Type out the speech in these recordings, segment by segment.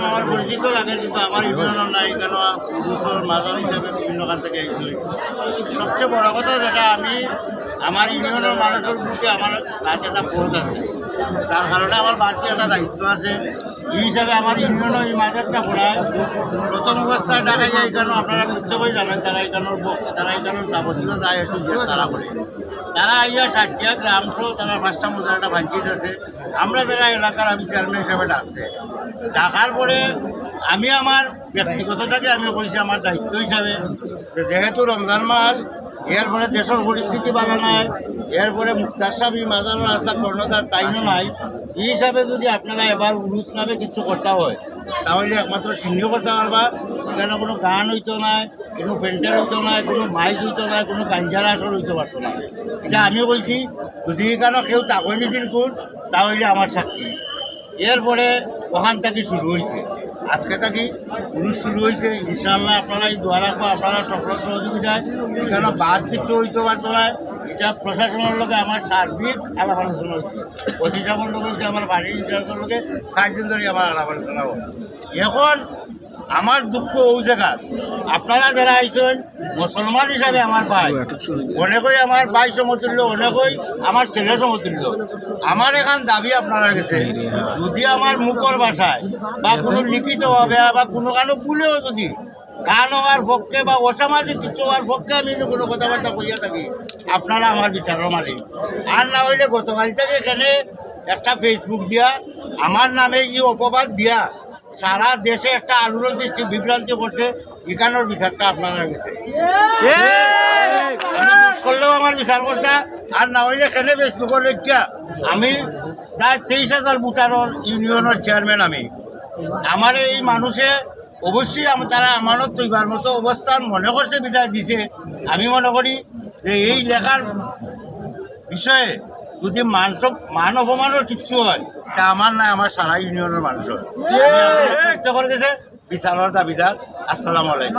আমার পরিচিত লাগে কিন্তু আমার নাই কেন হিসাবে বিভিন্ন কান থেকে সবচেয়ে বড় কথা যেটা আমি আমার ইউনিয়নের মানুষের প্রতি আমার কাছে একটা বোধ আছে। তার কারণে আমার বাড়তি একটা দায়িত্ব আছে। এই হিসাবে আমার ইউনিয়নে এই মাজারটা পড়ায় প্রথম অবস্থায় দেখা যায় কেন আপনারা প্রত্যেকেই জানেন তারা এখানোর তারা এখানোর যাবতীয় যায় একটু তারা বলে। তারা আইয়া ষাটিয়া গ্রাম সহ তারা পাঁচটা মোজারটা ভাঞ্চিত আছে আমরা যারা এলাকার আমি চেয়ারম্যান হিসাবে ডাকছে। ডাকার পরে আমি আমার ব্যক্তিগত থেকে আমি কইছি আমার দায়িত্ব হিসাবে যেহেতু রমজান মাস এরপরে দেশের পরিস্থিতি ভালো নাই এরপরে মুক্তার সাবি মাজার রাস্তা কর্ণধার টাইমও নাই এই হিসাবে যদি আপনারা এবার উরুস নামে কিছু করতে হয়, তাহলে একমাত্র সিংহ করতে পারবা। এখানে কোনো গান হইতো নাই কোনো পেন্টার হইতো নাই কোনো মাইক হইতো নাই কোনো গাঞ্জার আসর হইতে পারতো না। এটা আমিও বলছি, যদি এখানে কেউ তাকই নিদিন কোন তাহলে আমার সাক্ষী। এরপরে ওখান থেকে শুরু হয়েছে আজকে থাকি পুরুষ শুরু হয়েছে ইনশাল্লাহ আপনারা এই দোয়া রাখব আপনারা সকল সহযোগিতায় এখানে বাদ কিছু হইতে পারতো না এটা প্রশাসনের লোকে আমার সার্বিক আলাপ আলোচনা হচ্ছে। অতি সামন্ত বলছে আমার বাড়ির ইনচার্জের লোকে ষাট দিন ধরে আমার আলাপ আলোচনা হয় এখন আমার দুঃখ ওই জায়গা। আপনারা যারা আইসেন মুসলমান হিসাবে আমার ভাই অনেকই আমার ভাই সমতুল্য অনেকই আমার ছেলে সমতুল্য। আমার এখান দাবি আপনারা গেছে যদি আমার মুখর ভাষায় বা কোনো লিখিত হবে বা কোনো কারও ভুলেও যদি গান হওয়ার পক্ষে বা অসামাজিক কিছু হওয়ার পক্ষে আমি কোনো কথাবার্তা কইয়া থাকি আপনারা আমার বিচারও মালিক আর না হইলে গতকাল থেকে এখানে একটা ফেসবুক দিয়া আমার নামে ই অপবাদ দিয়া সারা দেশে একটা আলোড়ন সৃষ্টি বিভ্রান্তি করছে এখানোর বিচারটা আপনারা গেছে করলেও আমার বিচার করতে আর না হইলে এখানে ফেসবুকের লেখা আমি প্রায় তেইশ হাজার ভোটারের ইউনিয়নের চেয়ারম্যান আমি। আমার এই মানুষে অবশ্যই তারা আমানত তৈবার মতো অবস্থান মনে করছে বিদায় দিছে। আমি মনে করি যে এই লেখার বিষয়ে যদি মান সম- মান অপমানের কিচ্ছু হয় তা আমার নাই আমার সারা ইউনিয়নের মানুষের। প্রত্যেকের কাছে বিচারের দাবিদার আসসালামু আলাইকুম।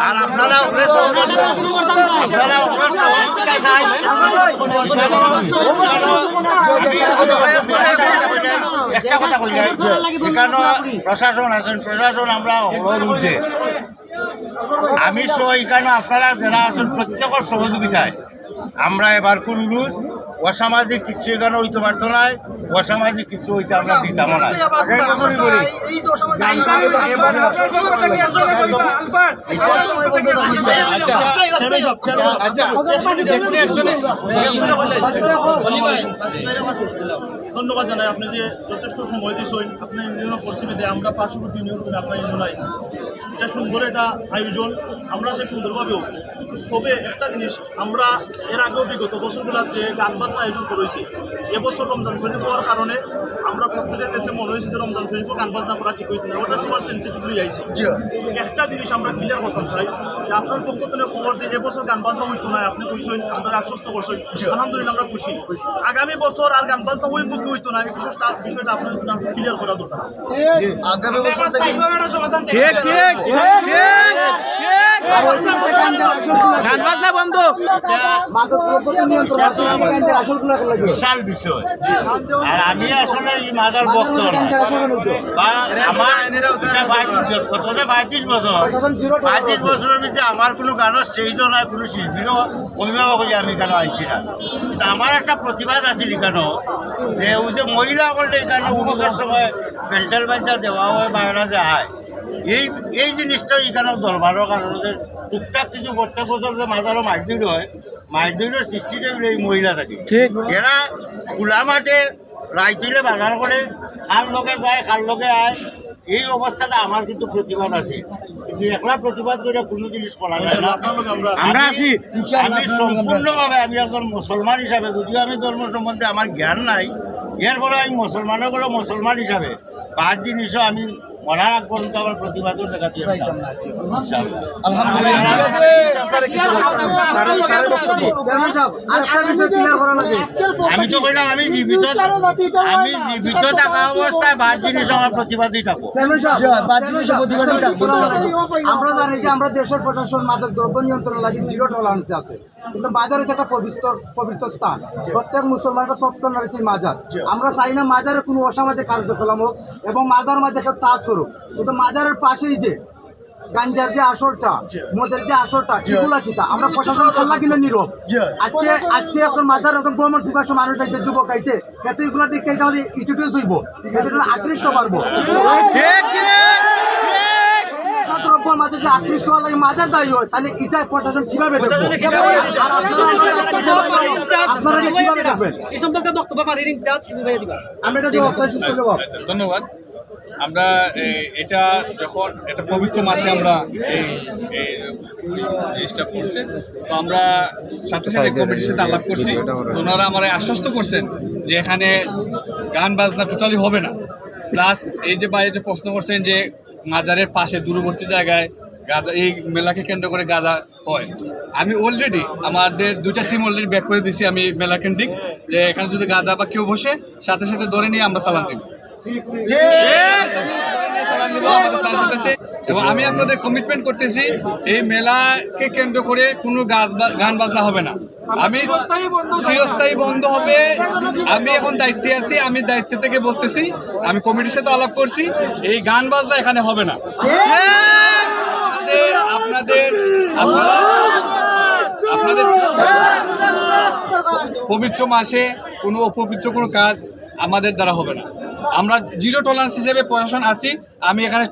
আর আপনারা একটা কথা প্রশাসন আছেন প্রশাসন আমরা অবরোধ উঠে আমি সহ এখানে আপনারা যারা আছেন প্রত্যেকের সহযোগিতায়। আমরা এবার কোন অসামাজিক কিছু এখানে হইতে পারতো না। অসামাজিক কিচ্ছু হইতে আমরা দিতাম না। আচ্ছা আচ্ছা ধন্যবাদ জানাই আপনি যে যথেষ্ট সময় দিয়েছেন আপনি ইউনিয়ন পরিস্থিতিতে আমরা পার্শ্ববর্তী ইউনিয়ন থেকে আপনার ইউনিয়ন আইসি এটা সুন্দর এটা আয়োজন আমরা সে সুন্দরভাবেও তবে একটা জিনিস আমরা এর আগেও বিগত বছরগুলো যে গান বাজনা আয়োজন করেছি এবছর রমজান শরীফ হওয়ার কারণে আমরা প্রত্যেকের কাছে মনে হয়েছে যে রমজান শরীফও গান বাজনা করা ঠিক না। ওটা সবার সেন্সিটিভলি আইছি একটা জিনিস আমরা ক্লিয়ার করতে চাই যে আপনার পক্ষ থেকে খবর যে এবছর গান বাজনা হইতো না আপনি কইছেন আমরা আশ্বস্ত করছেন আলহামদুলিল্লাহ আমরা খুশি। আগামী বছর আর গান বাজনা ওই মুখে হইতো না এই বিষয়টা বিষয়টা আপনার ক্লিয়ার করা দরকার। ঠিক ঠিক গান বাজনা বন্ধ। আমি আসলে মাজার বক্ত আমার পঁয়ত্রিশ- বছর। পঁয়ত্রিশ বছরের ভিতরে আমার কোনো গানের স্টেজও নাই, কোনো শিল্পীরও অভিভাবক হয়ে আমি কেন আইছি না? কিন্তু আমার একটা প্রতিবাদ আছে কেন যে ওই যে মহিলা মহিলাসকলে এখানে উরুষের সময় পেন্টাল বাঞ্চা দেওয়া হয় বা এরা যে আয় এই এই জিনিসটা এখানে দরবারের কারণে যে টুকটাক কিছু প্রত্যেক বছর যে মাজারও মারপিট হয় মারপিটের সৃষ্টিটা এই মহিলা থাকে। ঠিক। এরা খোলা মাঠে রাইতুলে বাজার করে খাল লোকে যায় খাল লোকে আয়। এই অবস্থাটা আমার কিন্তু প্রতিবাদ আছে। কিন্তু একলা প্রতিবাদ করে কোনো জিনিস করা যায় না। আমরা আছি। আমি সম্পূর্ণভাবে আমি একজন মুসলমান হিসাবে যদিও আমি ধর্ম সম্বন্ধে আমার জ্ঞান নাই এর ফলে আমি মুসলমানের কোনো মুসলমান হিসাবে। পাঁচ জিনিসও আমি মরার আগ পর্যন্ত আমার প্রতিবাদও দেখাতে আমি তো কইলাম আমি জীবিত আমি জীবিত থাকা অবস্থায় বাদ জিনিস আমার প্রতিবাদই থাকব আমরা জানি যে আমরা দেশের প্রশাসন মাদক দ্রব্য নিয়ন্ত্রণ লাগে জিরো টলারেন্স আছে কিন্তু মাজার হচ্ছে একটা পবিত্র পবিত্র স্থান প্রত্যেক মুসলমানের সফট কর্নার হচ্ছে মাজার আমরা চাই না মাজারে কোনো অসামাজিক কার্যক্রম হোক এবং মাজার মাঝে একটা টাচ করুক কিন্তু মাজারের পাশেই যে গাঞ্জার যে আসরটা মদের যে আসরটা এগুলা কিতা আমরা প্রশাসন খাল্লা কিনে নীরব? আজকে আজকে এখন মাজার এখন ভ্রমণ পিপাসু মানুষ আছে যুবক আইছে। এত এগুলা দিকে এটা আমাদের ইনস্টিটিউট হইব। এটা আকৃষ্ট পারব দ্রব্য মাঝে যে আকৃষ্ট হওয়ার লাগে মাজার দায়ী হয় তাহলে এটা প্রশাসন কীভাবে আমরা এটা সুস্থ ধন্যবাদ। আমরা এটা যখন একটা পবিত্র মাসে আমরা এই এই জিনিসটা করছে। তো আমরা সাথে সাথে কমিটির সাথে আলাপ করছি। ওনারা আমার আশ্বস্ত করছেন যে এখানে গান বাজনা টোটালি হবে না। প্লাস এই যে বাইরে যে প্রশ্ন করছেন যে মাজারের পাশে দূরবর্তী জায়গায় গাদা এই মেলাকে কেন্দ্র করে গাদা হয়। আমি অলরেডি আমাদের দুইটা টিম অলরেডি ব্যাক করে দিছি আমি মেলা কেন্দ্রিক যে এখানে যদি গাদা বা কেউ বসে সাথে সাথে ধরে নিয়ে আমরা চালান দিব। এবং আমি আপনাদের কমিটমেন্ট করতেছি এই মেলাকে কেন্দ্র করে কোনো গাছ গান বাজনা হবে না। আমি চিরস্থায়ী বন্ধ হবে। আমি এখন দায়িত্বে আছি আমি দায়িত্ব থেকে বলতেছি আমি কমিটির সাথে আলাপ করছি এই গান বাজনা এখানে হবে না। আপনাদের আপনাদের পবিত্র মাসে কোনো অপবিত্র কোনো কাজ আমাদের দ্বারা হবে না। আমরা জিরো টলারেন্স হিসেবে প্রশাসন আছি। আমি এখানে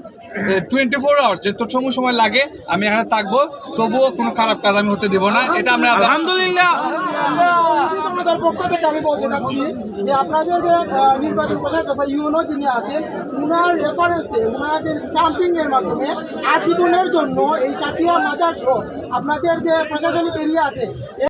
টোয়েন্টি ফোর আওয়ার্স যে তোর সময় সময় লাগে আমি এখানে থাকব। তবুও কোনো খারাপ কাজ আমি হতে দিব না। এটা আমরা আলহামদুলিল্লাহ। আমাদের পক্ষ থেকে আমি বলতে চাচ্ছি যে আপনাদের যে নির্বাচন প্রশাসক বা ইউনো যিনি আছেন উনার রেফারেন্সে উনার যে স্টাম্পিং মাধ্যমে আজীবনের জন্য এই মাজার আপনাদের যে প্রশাসনিক এরিয়া আছে